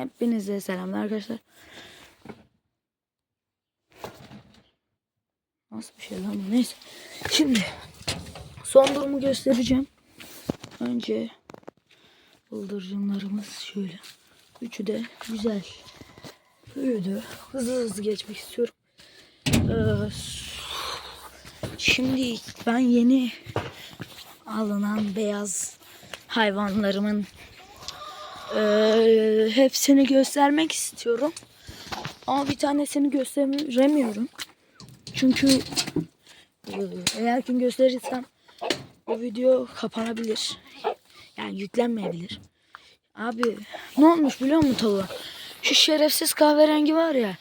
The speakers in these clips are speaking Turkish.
Hepinize selamlar arkadaşlar. Nasıl bir şey lan bu? Neyse. Şimdi son durumu göstereceğim. Önce bıldırcınlarımız şöyle. Üçü de güzel. Büyüdü. Hızlı hızlı geçmek istiyorum. Ee, şimdi ben yeni alınan beyaz hayvanlarımın ee, hepsini göstermek istiyorum. Ama bir tanesini gösteremiyorum. Çünkü e, eğer ki gösterirsem o video kapanabilir. Yani yüklenmeyebilir. Abi ne olmuş biliyor musun tavuğa? Şu şerefsiz kahverengi var ya.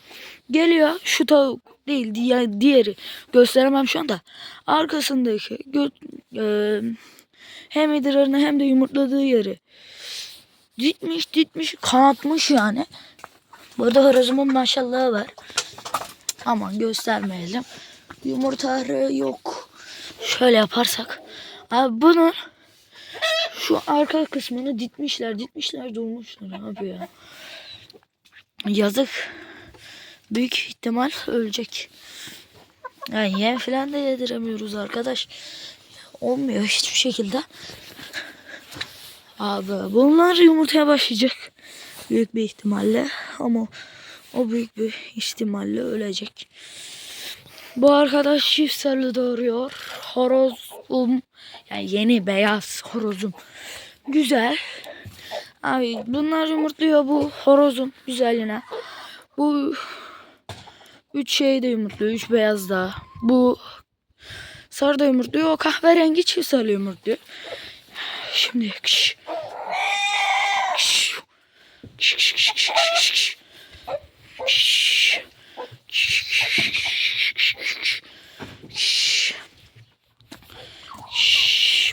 Geliyor şu tavuk değil diğer, diğeri gösteremem şu anda. Arkasındaki gö, e, hem idrarını hem de yumurtladığı yeri Ditmiş ditmiş kanatmış yani. Burada horozumun maşallahı var. Aman göstermeyelim. Yumurtaları yok. Şöyle yaparsak. Abi bunun şu arka kısmını ditmişler. Ditmişler durmuşlar abi ya. Yazık. Büyük ihtimal ölecek. Yani yem falan da yediremiyoruz arkadaş. Olmuyor hiçbir şekilde. Abi bunlar yumurtaya başlayacak. Büyük bir ihtimalle. Ama o büyük bir ihtimalle ölecek. Bu arkadaş çift sarılı doğuruyor. Horozum. Yani yeni beyaz horozum. Güzel. Abi bunlar yumurtluyor bu horozum güzeline. Bu üç şey de yumurtluyor. Üç beyaz da. Bu sarı da yumurtluyor. O kahverengi çift sarılı yumurtluyor. Şimdi kış. Kış. Kış, kış, kış, kış, kış, kış. Kış. Kış, kış, kış, kış. Kış.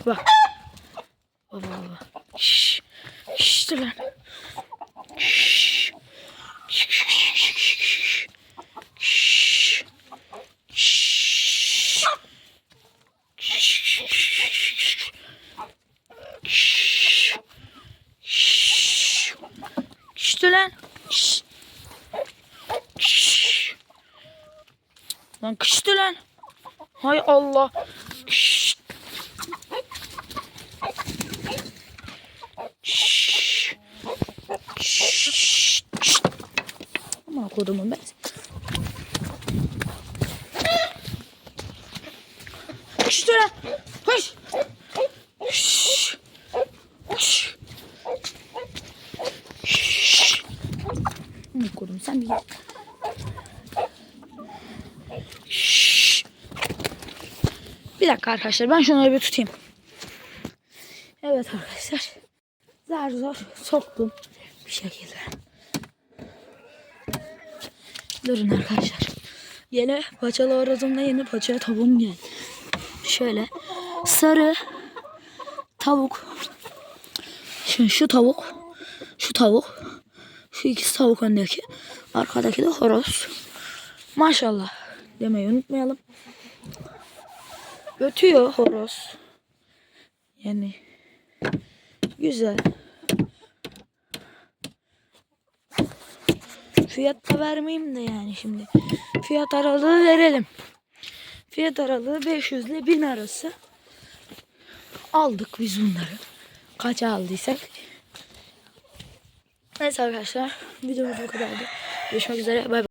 Bak. Baba baba. Şşş. Şşş lan. Şşş. Şşş, şşş, şşş, şşş. Şşş. Şşş. Şşş, şşş. Şşş. Şşş. İşte lan. Şşş. Şşş. Lan kıştı lan. Hay Allah. Şşş. Şşş. Şşş. Şşş. Aman kodumun ben. Kıştı lan. Hış. Şşş. Şşş. Ne kodum sen bir gel. Bir dakika arkadaşlar ben şunları bir tutayım. Evet arkadaşlar. Zar zor soktum bir şekilde. Durun arkadaşlar. Yeni paçalı orozumda yeni paçaya tavuğum geldi. Şöyle sarı tavuk. Şimdi şu tavuk, şu tavuk, şu ikisi tavuk öndeki, arkadaki de horoz. Maşallah demeyi unutmayalım. Ötüyor horoz. Yani güzel. Fiyat da vermeyeyim de yani şimdi. Fiyat aralığı verelim. Fiyat aralığı 500 ile 1000 arası. Aldık biz bunları. Kaça aldıysak. Neyse arkadaşlar videomuz bu kadardı. Görüşmek üzere. Bay bay.